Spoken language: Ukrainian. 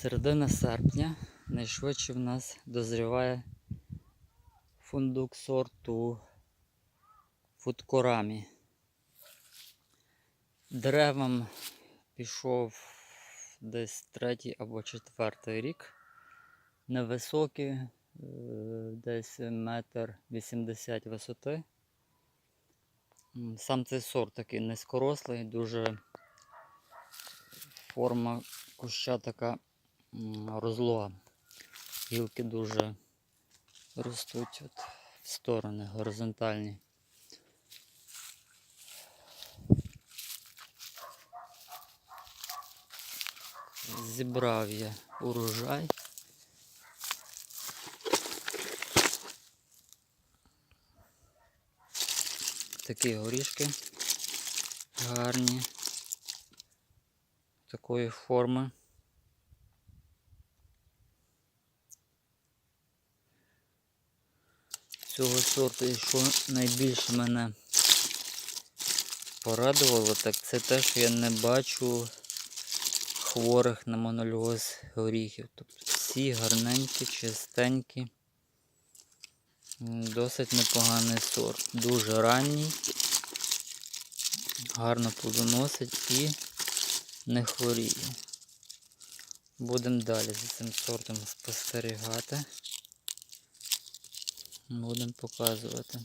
Середина серпня найшвидше в нас дозріває фундук сорту фудкорамі. Деревам пішов десь третій або четвертий рік. Невисокі, е, десь метр вісімдесят висоти. Сам цей сорт такий низькорослий, дуже форма куща така розлога. Гілки дуже ростуть от в сторони горизонтальні. Зібрав я урожай. Такі горішки гарні такої форми. Цього сорту, і що найбільше мене порадувало, так це те, що я не бачу хворих на монольоз горіхів. Тобто всі гарненькі, чистенькі. Досить непоганий сорт. Дуже ранній, гарно плодоносить і не хворіє. Будемо далі за цим сортом спостерігати. Будемо показувати.